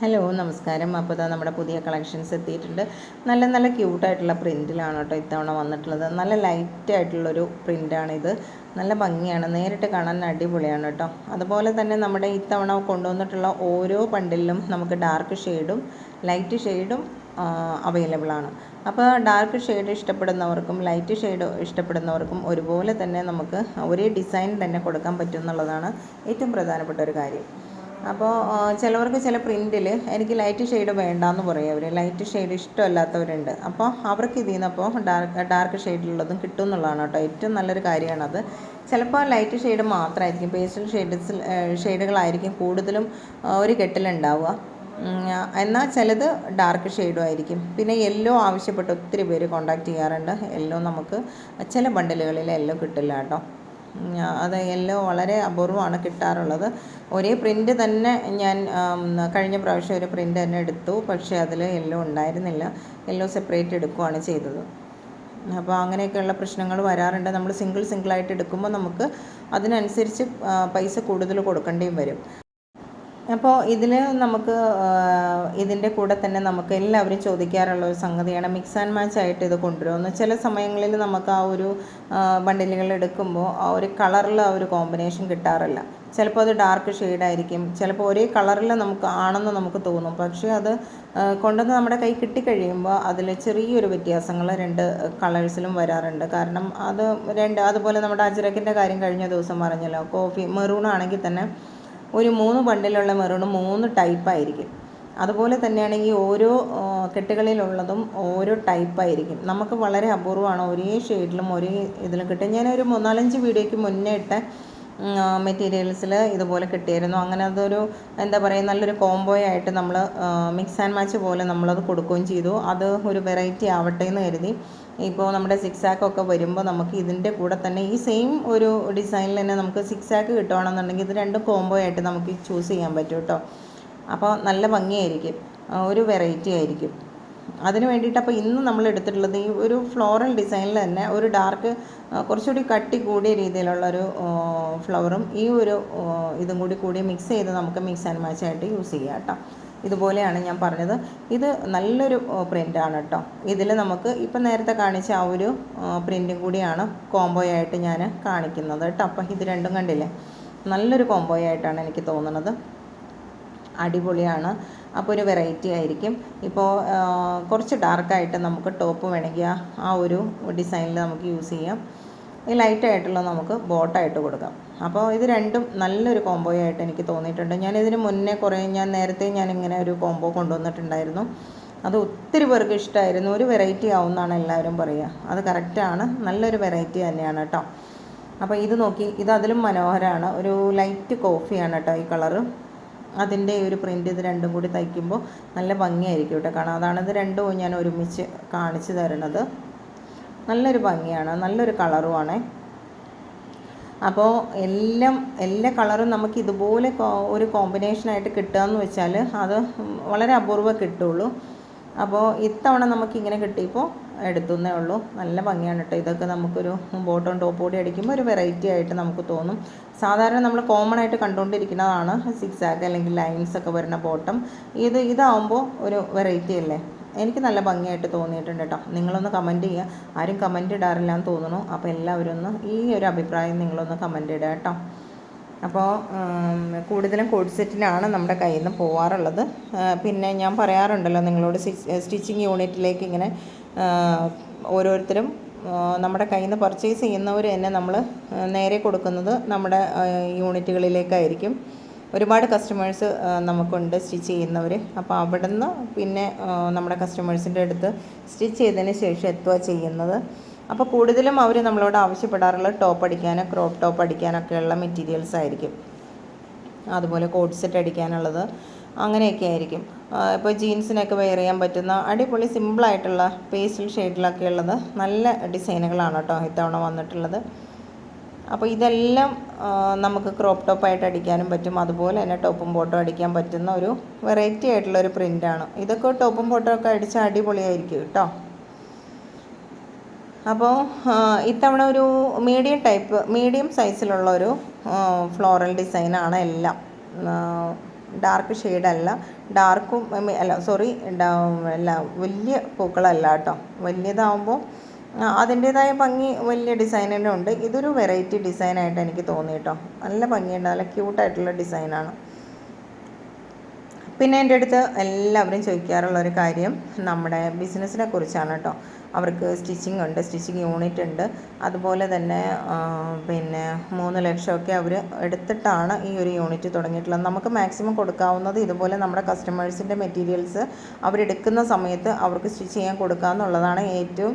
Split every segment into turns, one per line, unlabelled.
Hello നമസ്കാരം. അപ്പോൾ ഇതാ നമ്മുടെ പുതിയ കളക്ഷൻസ് എത്തിയിട്ടുണ്ട്. നല്ല നല്ല ക്യൂട്ടായിട്ടുള്ള പ്രിന്റിലാണ് കേട്ടോ ഇത്തവണ വന്നിട്ടുള്ളത്. നല്ല ലൈറ്റ് ആയിട്ടുള്ളൊരു പ്രിന്റാണിത് നല്ല ഭംഗിയാണ്. നേരിട്ട് കാണാൻ അടിപൊളിയാണ് കേട്ടോ. അതുപോലെ തന്നെ നമ്മുടെ ഇത്തവണ കൊണ്ടുവന്നിട്ടുള്ള ഓരോ പണ്ടിലും നമുക്ക് ഡാർക്ക് ഷെയ്ഡും ലൈറ്റ് ഷെയ്ഡും അവൈലബിൾ ആണ്. അപ്പോൾ ഡാർക്ക് ഷെയ്ഡ് ഇഷ്ടപ്പെടുന്നവർക്കും ലൈറ്റ് ഷെയ്ഡ് ഇഷ്ടപ്പെടുന്നവർക്കും ഒരുപോലെ തന്നെ നമുക്ക് ഒരേ ഡിസൈൻ തന്നെ കൊടുക്കാൻ പറ്റും എന്നുള്ളതാണ് ഏറ്റവും പ്രധാനപ്പെട്ട ഒരു കാര്യം. അപ്പോൾ ചിലവർക്ക് ചില പ്രിന്റിൽ എനിക്ക് ലൈറ്റ് ഷെയ്ഡ് വേണ്ടാന്ന് പറയും അവർ ലൈറ്റ് ഷെയ്ഡ് ഇഷ്ടമല്ലാത്തവരുണ്ട്. അപ്പോൾ അവർക്ക് ഇതിൽ നിന്നപ്പോൾ ഡാർക്ക് ഡാർക്ക് ഷെയ്ഡിലുള്ളതും കിട്ടും എന്നുള്ളതാണ് കേട്ടോ. ഏറ്റവും നല്ലൊരു കാര്യമാണത്. ചിലപ്പോൾ ലൈറ്റ് ഷെയ്ഡ് മാത്രമായിരിക്കും. പേസ്റ്റൽ ഷെയ്ഡ്സ് ഷെയ്ഡുകളായിരിക്കും കൂടുതലും ഒരു കെട്ടിലുണ്ടാവുക. എന്നാൽ ചിലത് ഡാർക്ക് ഷെയ്ഡും ആയിരിക്കും. പിന്നെ യെല്ലോ ആവശ്യപ്പെട്ട് ഒത്തിരി പേര് കോണ്ടാക്ട് ചെയ്യാറുണ്ട്. യെല്ലോ നമുക്ക് ചില ബണ്ടിലുകളിൽ യെല്ലോ കിട്ടില്ല കേട്ടോ. അത് എല്ലാം വളരെ അപൂർവമാണ് കിട്ടാറുള്ളത്. ഒരേ പ്രിന്റ് തന്നെ ഞാൻ കഴിഞ്ഞ പ്രാവശ്യം ഒരു പ്രിന്റ് തന്നെ എടുത്തു. പക്ഷേ അതിൽ യെല്ലോ ഉണ്ടായിരുന്നില്ല. യെല്ലോ സെപ്പറേറ്റ് എടുക്കുകയാണ് ചെയ്തത്. അപ്പോൾ അങ്ങനെയൊക്കെയുള്ള പ്രശ്നങ്ങൾ വരാറുണ്ട്. നമ്മൾ സിംഗിൾ സിംഗിളായിട്ട് എടുക്കുമ്പോൾ നമുക്ക് അതിനനുസരിച്ച് പൈസ കൂടുതൽ കൊടുക്കേണ്ടിയും വരും. അപ്പോൾ ഇതിൽ നമുക്ക് ഇതിന്റെ കൂടെ തന്നെ നമുക്ക് എല്ലാവരും ചോദിക്കാറുള്ള ഒരു സംഗതിയാണ് മിക്സ് ആൻഡ് മാച്ച് ആയിട്ട് ഇത് കൊണ്ടുവരുമെന്ന് ചില സമയങ്ങളിൽ നമുക്ക് ആ ഒരു ബണ്ടിലുകൾ എടുക്കുമ്പോൾ ആ ഒരു കളറിൽ ആ ഒരു കോമ്പിനേഷൻ കിട്ടാറില്ല. ചിലപ്പോൾ അത് ഡാർക്ക് ഷെയ്ഡായിരിക്കും. ചിലപ്പോൾ ഒരേ കളറിൽ നമുക്ക് ആണെന്ന് നമുക്ക് തോന്നും. പക്ഷേ അത് കൊണ്ടുവന്ന് നമ്മുടെ കൈ കിട്ടിക്കഴിയുമ്പോൾ അതിൽ ചെറിയൊരു വ്യത്യാസങ്ങൾ രണ്ട് കളേഴ്സിലും വരാറുണ്ട്. കാരണം അത് രണ്ട് അതുപോലെ നമ്മുടെ അജ്രക്കിന്റെ കാര്യം കഴിഞ്ഞ ദിവസം പറഞ്ഞല്ലോ കോഫി മെറൂൺ ആണെങ്കിൽ തന്നെ ഒരു മൂന്ന് ബണ്ടിലുള്ള മെറൂൺ മൂന്ന് ടൈപ്പായിരിക്കും അതുപോലെ തന്നെയാണെങ്കിൽ ഓരോ കെട്ടുകളിലുള്ളതും ഓരോ ടൈപ്പായിരിക്കും നമുക്ക് വളരെ അപൂർവമാണ് ഒരേ ഷെയ്ഡിലും ഒരേ ഇതിലും കിട്ടും ഞാനൊരു മൂന്നാലഞ്ച് വീഡിയോയ്ക്ക് മുന്നേ ഇട്ട മെറ്റീരിയൽസിൽ ഇതുപോലെ കിട്ടിയിരുന്നു. അങ്ങനെ അതൊരു എന്താ പറയുക നല്ലൊരു കോംബോ ആയിട്ട് നമ്മൾ മിക്സ് ആൻഡ് മാച്ച് പോലെ നമ്മളത് കൊടുക്കുകയും ചെയ്തു. അത് ഒരു വെറൈറ്റി ആവട്ടെ എന്ന് കരുതി. ഇപ്പോൾ നമ്മുടെ സിക്സ് ആക്കൊക്കെ വരുമ്പോൾ നമുക്ക് ഇതിന്റെ കൂടെ തന്നെ ഈ സെയിം ഒരു ഡിസൈനിൽ തന്നെ നമുക്ക് സിക്സ് ആക്ക് കിട്ടുകയാണെന്നുണ്ടെങ്കിൽ ഇത് രണ്ടും കോംബോ ആയിട്ട് നമുക്ക് ചൂസ് ചെയ്യാൻ പറ്റും കേട്ടോ അപ്പോൾ നല്ല ഭംഗിയായിരിക്കും. ഒരു വെറൈറ്റി ആയിരിക്കും. അതിന് വേണ്ടിയിട്ട് അപ്പോൾ ഇന്ന് നമ്മൾ എടുത്തിട്ടുള്ളത് ഈ ഒരു ഫ്ലോറൽ ഡിസൈനിൽ തന്നെ ഒരു ഡാർക്ക് കുറച്ചുകൂടി കട്ടി കൂടിയ രീതിയിലുള്ള ഒരു ഫ്ലവറും ഈ ഒരു ഇതും കൂടി കൂടി മിക്സ് ചെയ്ത് നമുക്ക് മിക്സ് ആൻഡ് മാച്ച് ആയിട്ട് യൂസ് ചെയ്യാം കേട്ടോ ഇതുപോലെയാണ് ഞാൻ പറഞ്ഞത്. ഇത് നല്ലൊരു പ്രിന്റാണ് കേട്ടോ. ഇതിൽ നമുക്ക് ഇപ്പം നേരത്തെ കാണിച്ച ആ ഒരു പ്രിന്റും കൂടിയാണ് കോംബോ ആയിട്ട് ഞാൻ കാണിക്കുന്നത് കേട്ടോ. അപ്പം ഇത് രണ്ടും കണ്ടില്ലേ? നല്ലൊരു കോംബോ ആയിട്ടാണ് എനിക്ക് തോന്നുന്നത് അടിപൊളിയാണ്. അപ്പോൾ ഒരു വെറൈറ്റി ആയിരിക്കും. ഇപ്പോൾ കുറച്ച് ഡാർക്കായിട്ട് നമുക്ക് ടോപ്പ് വേണമെങ്കിൽ ആ ഒരു ഡിസൈനിൽ നമുക്ക് യൂസ് ചെയ്യാം. ഈ ലൈറ്റ് ആയിട്ടുള്ള നമുക്ക് ബോട്ടായിട്ട് കൊടുക്കാം. അപ്പോൾ ഇത് രണ്ടും നല്ലൊരു കോംബോ ആയിട്ട് എനിക്ക് തോന്നിയിട്ടുണ്ട്. ഞാൻ ഇതിന് മുന്നേ കുറേ ഞാൻ നേരത്തെ ഞാൻ ഇങ്ങനെ ഒരു കോംബോ കൊണ്ടുവന്നിട്ടുണ്ടായിരുന്നു. അത് ഒത്തിരി പേർക്ക് ഇഷ്ടമായിരുന്നു ഒരു വെറൈറ്റി ആവുമെന്നാണ് എല്ലാവരും പറയുക അത് കറക്റ്റാണ് നല്ലൊരു വെറൈറ്റി തന്നെയാണ് കേട്ടോ അപ്പോൾ ഇത് നോക്കി ഇത് അതിലും മനോഹരമാണ് ഒരു ലൈറ്റ് കോഫിയാണ് കേട്ടോ ഈ കളറ് അതിന്റെ ഒരു പ്രിന്റ് ഇത് രണ്ടും കൂടി തയ്ക്കുമ്പോൾ നല്ല ഭംഗിയായിരിക്കും കേട്ടോ കാണാം അതാണ് ഇത് രണ്ടും ഞാൻ ഒരുമിച്ച് കാണിച്ചു തരുന്നത്. നല്ലൊരു ഭംഗിയാണ് നല്ലൊരു കളറുമാണ് അപ്പോൾ എല്ലാം എല്ലാ കളറും നമുക്ക് ഇതുപോലെ ഒരു കോമ്പിനേഷനായിട്ട് കിട്ടുക എന്ന് വെച്ചാൽ അത് വളരെ അപൂർവം കിട്ടുള്ളൂ അപ്പോൾ ഇത്തവണ നമുക്കിങ്ങനെ കിട്ടിയപ്പോൾ എടുത്തുന്നേ ഉള്ളൂ. നല്ല ഭംഗിയാണ് കേട്ടോ. ഇതൊക്കെ നമുക്കൊരു ബോട്ടം ടോപ്പ് കൂടി അടിക്കുമ്പോൾ ഒരു വെറൈറ്റി ആയിട്ട് നമുക്ക് തോന്നും. സാധാരണ നമ്മൾ കോമൺ ആയിട്ട് കണ്ടുകൊണ്ടിരിക്കുന്നതാണ് സിക്സ് ആക്ക് അല്ലെങ്കിൽ ലൈൻസ് ഒക്കെ വരുന്ന ബോട്ടം ഇത് ഇതാവുമ്പോൾ ഒരു വെറൈറ്റി അല്ലേ? എനിക്ക് നല്ല ഭംഗിയായിട്ട് തോന്നിയിട്ടുണ്ട് കേട്ടോ നിങ്ങളൊന്ന് കമന്റ് ചെയ്യുക ആരും കമന്റ് ഇടാറില്ല എന്ന് തോന്നുന്നു. അപ്പോൾ എല്ലാവരും ഒന്ന് ഈ ഒരു അഭിപ്രായം നിങ്ങളൊന്ന് കമന്റ് ഇടുക കേട്ടോ അപ്പോൾ കൂടുതലും കോഡ് സെറ്റിലാണ് നമ്മുടെ കയ്യിൽ നിന്ന് പോവാറുള്ളത് പിന്നെ ഞാൻ പറയാറുണ്ടല്ലോ നിങ്ങളോട് സ്റ്റിച്ചിങ് യൂണിറ്റിലേക്ക് ഇങ്ങനെ ഓരോരുത്തരും നമ്മുടെ കയ്യിൽ നിന്ന് പർച്ചേസ് ചെയ്യുന്നവർ തന്നെ നമ്മൾ നേരെ കൊടുക്കുന്നത് നമ്മുടെ യൂണിറ്റുകളിലേക്കായിരിക്കും ഒരുപാട് കസ്റ്റമേഴ്സ് നമുക്കുണ്ട് സ്റ്റിച്ച് ചെയ്യുന്നവർ അപ്പോൾ അവിടെ നിന്ന് പിന്നെ നമ്മുടെ കസ്റ്റമേഴ്സിന്റെ അടുത്ത് സ്റ്റിച്ച് ചെയ്തതിന് ശേഷം എത്തുക ചെയ്യുന്നത്. അപ്പോൾ കൂടുതലും അവർ നമ്മളോട് ആവശ്യപ്പെടാറുള്ള ടോപ്പ് അടിക്കാൻ ക്രോപ്പ് ടോപ്പ് അടിക്കാനൊക്കെയുള്ള മെറ്റീരിയൽസ് ആയിരിക്കും. അതുപോലെ കോട്ട് സെറ്റ് അടിക്കാനുള്ളത് അങ്ങനെയൊക്കെ ആയിരിക്കും. ഇപ്പോൾ ജീൻസിനൊക്കെ വെയർ ചെയ്യാൻ പറ്റുന്ന അടിപൊളി സിമ്പിളായിട്ടുള്ള പേസ്റ്റൽ ഷെയ്ഡിലൊക്കെ ഉള്ളത് നല്ല ഡിസൈനുകളാണ് കേട്ടോ ഇത്തവണ വന്നിട്ടുള്ളത്. അപ്പോൾ ഇതെല്ലാം നമുക്ക് ക്രോപ്പ് ടോപ്പായിട്ട് അടിക്കാനും പറ്റും. അതുപോലെ തന്നെ ടോപ്പും ബോട്ടോ അടിക്കാൻ പറ്റുന്ന ഒരു വെറൈറ്റി ആയിട്ടുള്ള ഒരു പ്രിന്റാണ് ഇതൊക്കെ ടോപ്പും ബോട്ടോ ഒക്കെ അടിച്ചാൽ അടിപൊളിയായിരിക്കും കേട്ടോ അപ്പോൾ ഇത്തവണ ഒരു മീഡിയം ടൈപ്പ് മീഡിയം സൈസിലുള്ള ഒരു ഫ്ലോറൽ ഡിസൈനാണ് എല്ലാം. ഡാർക്ക് ഷെയ്ഡല്ല ഡാർക്കും അല്ല സോറി അല്ല വലിയ പൂക്കളല്ല കേട്ടോ വലിയതാവുമ്പോൾ അതിന്റേതായ ഭംഗി വലിയ ഡിസൈൻ ഉണ്ട്. ഇതൊരു വെറൈറ്റി ഡിസൈനായിട്ട് എനിക്ക് തോന്നി കേട്ടോ നല്ല ഭംഗിയുണ്ട്. നല്ല ക്യൂട്ടായിട്ടുള്ള ഡിസൈനാണ് പിന്നെ എന്റെ അടുത്ത് എല്ലാവരും ചോദിക്കാറുള്ള ഒരു കാര്യം നമ്മുടെ ബിസിനസ്സിനെ കുറിച്ചാണ് കേട്ടോ അവർക്ക് സ്റ്റിച്ചിങ് ഉണ്ട് സ്റ്റിച്ചിങ് യൂണിറ്റ് ഉണ്ട്. അതുപോലെ തന്നെ പിന്നെ മൂന്ന് ലക്ഷമൊക്കെ അവർ എടുത്തിട്ടാണ് ഈ ഒരു യൂണിറ്റ് തുടങ്ങിയിട്ടുള്ളത്. നമുക്ക് മാക്സിമം കൊടുക്കാവുന്നത് ഇതുപോലെ നമ്മുടെ കസ്റ്റമേഴ്സിന്റെ മെറ്റീരിയൽസ് അവരെടുക്കുന്ന സമയത്ത് അവർക്ക് സ്റ്റിച്ച് ചെയ്യാൻ കൊടുക്കുക എന്നുള്ളതാണ് ഏറ്റവും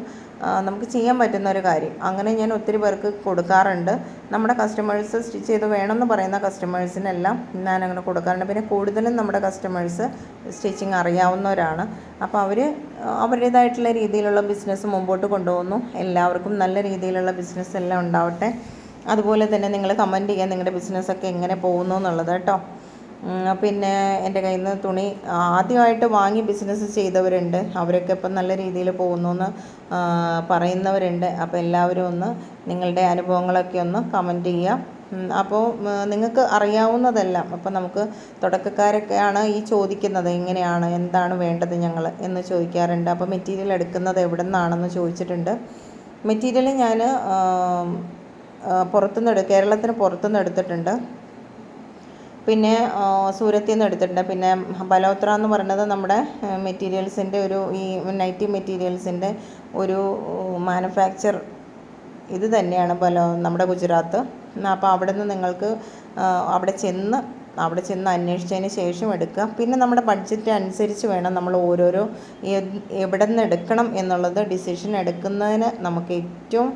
നമുക്ക് ചെയ്യാൻ പറ്റുന്ന ഒരു കാര്യം. അങ്ങനെ ഞാൻ ഒത്തിരി പേർക്ക് കൊടുക്കാറുണ്ട്. നമ്മുടെ കസ്റ്റമേഴ്സ് സ്റ്റിച്ച് ചെയ്ത് വേണമെന്ന് പറയുന്ന കസ്റ്റമേഴ്സിനെല്ലാം ഞാൻ അങ്ങനെ കൊടുക്കാറുണ്ട്. പിന്നെ കൂടുതലും നമ്മുടെ കസ്റ്റമേഴ്സ് സ്റ്റിച്ചിങ് അറിയാവുന്നവരാണ്. അപ്പോൾ അവർ അവരുടേതായിട്ടുള്ള രീതിയിലുള്ള ബിസിനസ് മുമ്പോട്ട് കൊണ്ടുപോകുന്നു. എല്ലാവർക്കും നല്ല രീതിയിലുള്ള ബിസിനസ് എല്ലാം ഉണ്ടാവട്ടെ. അതുപോലെ തന്നെ നിങ്ങൾ കമന്റ് ചെയ്യാൻ നിങ്ങളുടെ ബിസിനസ്സൊക്കെ എങ്ങനെ പോകുന്നു എന്നുള്ളത് കേട്ടോ. പിന്നെ എന്റെ കയ്യിൽ നിന്ന് തുണി ആദ്യമായിട്ട് വാങ്ങി ബിസിനസ് ചെയ്തവരുണ്ട്. അവരൊക്കെ ഇപ്പം നല്ല രീതിയിൽ പോകുന്നു എന്ന് പറയുന്നവരുണ്ട്. അപ്പോൾ എല്ലാവരും ഒന്ന് നിങ്ങളുടെ അനുഭവങ്ങളൊക്കെ ഒന്ന് കമന്റ് ചെയ്യുക അപ്പോൾ നിങ്ങൾക്ക് അറിയാവുന്നതെല്ലാം. അപ്പോൾ നമുക്ക് തുടക്കക്കാരൊക്കെയാണ് ഈ ചോദിക്കുന്നത് എങ്ങനെയാണ് എന്താണ് വേണ്ടത് ഞങ്ങൾ എന്ന് ചോദിക്കാറുണ്ട്. അപ്പോൾ മെറ്റീരിയൽ എടുക്കുന്നത് എവിടെ നിന്നാണെന്ന് ചോദിച്ചിട്ടുണ്ട് മെറ്റീരിയൽ ഞാൻ പുറത്തുനിന്ന് കേരളത്തിന് പുറത്തുനിന്ന് എടുത്തിട്ടുണ്ട്. പിന്നെ സൂരത്തിൽ നിന്ന് എടുത്തിട്ടുണ്ട്. പിന്നെ ബലോത്ര എന്ന് പറയുന്നത് നമ്മുടെ മെറ്റീരിയൽസിന്റെ ഒരു ഈ നൈറ്റി മെറ്റീരിയൽസിന്റെ ഒരു മാനുഫാക്ചർ ഇത് തന്നെയാണ് ബലോ നമ്മുടെ ഗുജറാത്ത്. അപ്പോൾ അവിടെ നിന്ന് നിങ്ങൾക്ക് അവിടെ ചെന്ന് അവിടെ ചെന്ന് അന്വേഷിച്ചതിന് ശേഷം എടുക്കുക പിന്നെ നമ്മുടെ ബഡ്ജറ്റ് അനുസരിച്ച് വേണം നമ്മൾ ഓരോരോ എവിടെ നിന്ന് എടുക്കണം എന്നുള്ളത് ഡിസിഷൻ എടുക്കുന്നതിന് നമുക്ക് ഏറ്റവും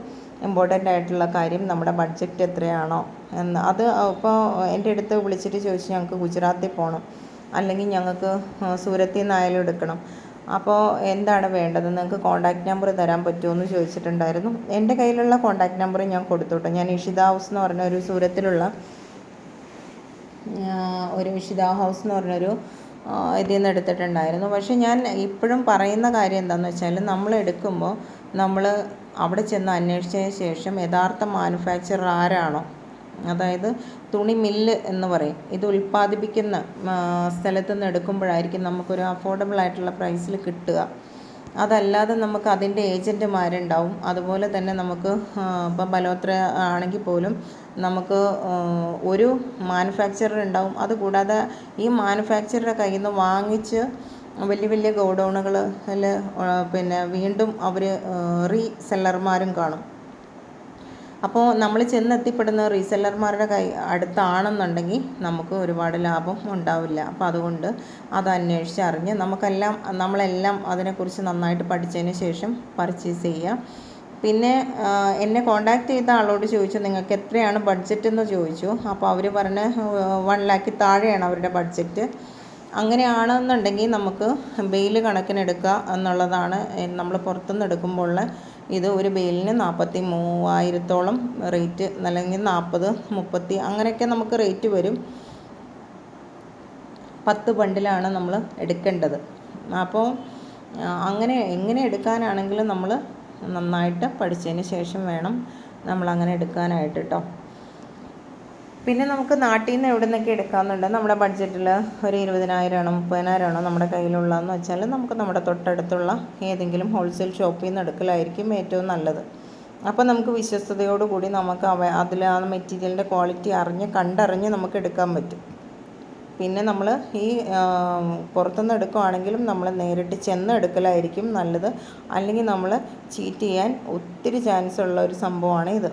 ഇമ്പോർട്ടന്റ് ആയിട്ടുള്ള കാര്യം നമ്മുടെ ബഡ്ജറ്റ് എത്രയാണോ എന്ന്. അത് ഇപ്പോൾ എന്റെ അടുത്ത് വിളിച്ചിട്ട് ചോദിച്ചു ഞങ്ങൾക്ക് ഗുജറാത്തിൽ പോകണം അല്ലെങ്കിൽ ഞങ്ങൾക്ക് സൂരത്തിൽ നിന്നായാലും എടുക്കണം. അപ്പോൾ എന്താണ് വേണ്ടത്? നിങ്ങൾക്ക് കോൺടാക്റ്റ് നമ്പർ തരാൻ പറ്റുമോ എന്ന് ചോദിച്ചിട്ടുണ്ടായിരുന്നു. എന്റെ കയ്യിലുള്ള കോൺടാക്റ്റ് നമ്പർ ഞാൻ കൊടുത്തോട്ടെ ഞാൻ ഇഷിത ഹൗസ് എന്ന് പറഞ്ഞ ഒരു സൂരത്തിലുള്ള ഒരു ഇഷിത ഹൗസ് എന്ന് പറഞ്ഞൊരു ഇതിൽ നിന്ന് എടുത്തിട്ടുണ്ടായിരുന്നു. പക്ഷേ ഞാൻ ഇപ്പോഴും പറയുന്ന കാര്യം എന്താണെന്ന് വെച്ചാൽ നമ്മൾ എടുക്കുമ്പോൾ നമ്മൾ അവിടെ ചെന്ന് അന്വേഷിച്ചതിന് ശേഷം യഥാർത്ഥ മാനുഫാക്ചറർ ആരാണോ? അതായത് തുണി മില്ല് എന്ന് പറയും. ഇത് ഉൽപ്പാദിപ്പിക്കുന്ന സ്ഥലത്തു നിന്ന് എടുക്കുമ്പോഴായിരിക്കും നമുക്കൊരു അഫോർഡബിൾ ആയിട്ടുള്ള പ്രൈസിൽ കിട്ടുക. അതല്ലാതെ നമുക്ക് അതിന്റെ ഏജന്റുമാരുണ്ടാവും അതുപോലെ തന്നെ നമുക്ക് ഇപ്പം ബലോത്ര ആണെങ്കിൽ പോലും നമുക്ക് ഒരു മാനുഫാക്ചറർ ഉണ്ടാവും. അതുകൂടാതെ ഈ മാനുഫാക്ചറുടെ കയ്യിൽ നിന്ന് വാങ്ങിച്ച് വലിയ വലിയ ഗോഡൗണുകളിൽ പിന്നെ വീണ്ടും അവർ റീസെല്ലർമാരും കാണും. അപ്പോൾ നമ്മൾ ചെന്നെത്തിപ്പെടുന്ന റീസെല്ലർമാരുടെ കൈ അടുത്താണെന്നുണ്ടെങ്കിൽ നമുക്ക് ഒരുപാട് ലാഭം ഉണ്ടാവില്ല. അപ്പോൾ അതുകൊണ്ട് അത് അന്വേഷിച്ച് അറിഞ്ഞ് നമുക്കെല്ലാം നമ്മളെല്ലാം അതിനെക്കുറിച്ച് നന്നായിട്ട് പഠിച്ചതിന് ശേഷം പർച്ചേസ് ചെയ്യാം. പിന്നെ എന്നെ കോണ്ടാക്ട് ചെയ്ത ആളോട് ചോദിച്ചു നിങ്ങൾക്ക് എത്രയാണ് ബഡ്ജറ്റ് എന്ന് ചോദിച്ചു? അപ്പോൾ അവർ പറഞ്ഞ് വൺ ലാക്ക് താഴെയാണ് അവരുടെ ബഡ്ജറ്റ്. അങ്ങനെയാണെന്നുണ്ടെങ്കിൽ നമുക്ക് ബെയിൽ കണക്കിനെടുക്കുക എന്നുള്ളതാണ് നമ്മൾ പുറത്തുനിന്ന് എടുക്കുമ്പോൾ ഇത് ഒരു ബെയിലിന് നാൽപ്പത്തി മൂവായിരത്തോളം റേറ്റ് അല്ലെങ്കിൽ നാൽപ്പത് മുപ്പത്തി അങ്ങനെയൊക്കെ നമുക്ക് റേറ്റ് വരും. പത്ത് ബണ്ടിലാണ് നമ്മൾ എടുക്കേണ്ടത്. അപ്പോൾ അങ്ങനെ എങ്ങനെ എടുക്കാനാണെങ്കിലും നമ്മൾ നന്നായിട്ട് പഠിച്ചതിന് ശേഷം വേണം നമ്മൾ അങ്ങനെ എടുക്കാനായിട്ട് കേട്ടോ പിന്നെ നമുക്ക് നാട്ടിൽ നിന്ന് എവിടെ നിന്നൊക്കെ എടുക്കാമെന്നുണ്ട് നമ്മുടെ ബഡ്ജറ്റിൽ ഒരു ഇരുപതിനായിരമാണോ മുപ്പതിനായിരമാണോ നമ്മുടെ കയ്യിലുള്ളതെന്ന് വെച്ചാൽ നമുക്ക് നമ്മുടെ തൊട്ടടുത്തുള്ള ഏതെങ്കിലും ഹോൾസെയിൽ ഷോപ്പിൽ നിന്ന് എടുക്കലായിരിക്കും ഏറ്റവും നല്ലത്. അപ്പോൾ നമുക്ക് വിശ്വസ്തയോടുകൂടി നമുക്ക് അവ അതിൽ ആ മെറ്റീരിയലിന്റെ ക്വാളിറ്റി അറിഞ്ഞ് കണ്ടറിഞ്ഞ് നമുക്ക് എടുക്കാൻ പറ്റും. പിന്നെ നമ്മൾ ഈ പുറത്തുനിന്ന് എടുക്കുകയാണെങ്കിലും നമ്മൾ നേരിട്ട് ചെന്ന് എടുക്കലായിരിക്കും നല്ലത്. അല്ലെങ്കിൽ നമ്മൾ ചീറ്റ് ചെയ്യാൻ ഒത്തിരി ചാൻസ് ഉള്ള ഒരു സംഭവമാണ് ഇത്.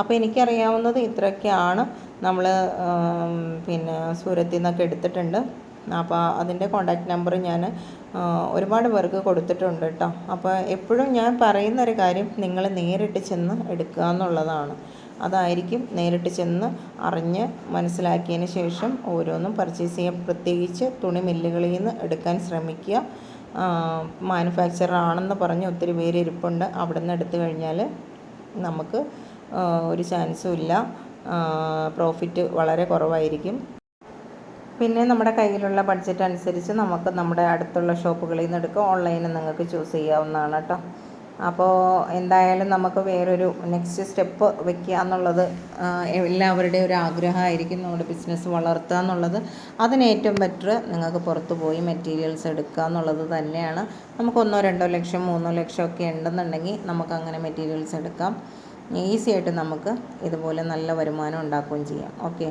അപ്പോൾ എനിക്കറിയാവുന്നത് ഇത്രയൊക്കെയാണ്. നമ്മൾ പിന്നെ സൂരത്തിൽ നിന്നൊക്കെ എടുത്തിട്ടുണ്ട്. അപ്പോൾ അതിന്റെ കോണ്ടാക്ട് നമ്പർ ഞാൻ ഒരുപാട് പേർക്ക് കൊടുത്തിട്ടുണ്ട് കേട്ടോ അപ്പോൾ എപ്പോഴും ഞാൻ പറയുന്ന ഒരു കാര്യം നിങ്ങൾ നേരിട്ട് ചെന്ന് എടുക്കുക എന്നുള്ളതാണ്. അതായിരിക്കും നേരിട്ട് ചെന്ന് അറിഞ്ഞ് മനസ്സിലാക്കിയതിന് ശേഷം ഓരോന്നും പർച്ചേസ് ചെയ്യാൻ പ്രത്യേകിച്ച് തുണി മില്ലുകളിൽ നിന്ന് എടുക്കാൻ ശ്രമിക്കുക. മാനുഫാക്ചറർ ആണെന്ന് പറഞ്ഞ് ഒത്തിരി പേര് ഇരിപ്പുണ്ട്. അവിടെ നിന്ന് എടുത്തു കഴിഞ്ഞാൽ നമുക്ക് ഒരു ചാൻസും ഇല്ല. പ്രോഫിറ്റ് വളരെ കുറവായിരിക്കും. പിന്നെ നമ്മുടെ കയ്യിലുള്ള ബഡ്ജറ്റ് അനുസരിച്ച് നമുക്ക് നമ്മുടെ അടുത്തുള്ള ഷോപ്പുകളിൽ നിന്ന് എടുക്കുക ഓൺലൈനിൽ നിങ്ങൾക്ക് ചൂസ് ചെയ്യാവുന്നതാണ് കേട്ടോ. അപ്പോൾ എന്തായാലും നമുക്ക് വേറൊരു നെക്സ്റ്റ് സ്റ്റെപ്പ് വെക്കുക എന്നുള്ളത് എല്ലാവരുടെയും ഒരു ആഗ്രഹമായിരിക്കും. നമ്മുടെ ബിസിനസ് വളർത്തുക എന്നുള്ളത്. അതിന് ഏറ്റവും ബെറ്റർ നിങ്ങൾക്ക് പുറത്തു പോയി മെറ്റീരിയൽസ് എടുക്കുക എന്നുള്ളത് തന്നെയാണ്. നമുക്ക് ഒന്നോ രണ്ടോ ലക്ഷം മൂന്നോ ലക്ഷം ഒക്കെ ഉണ്ടെന്നുണ്ടെങ്കിൽ നമുക്ക് അങ്ങനെ മെറ്റീരിയൽസ് എടുക്കാം. ഈസി ആയിട്ട് നമുക്ക് ഇതുപോലെ നല്ല വരുമാനം ഉണ്ടാക്കുകയും ചെയ്യാം. ഓക്കെ?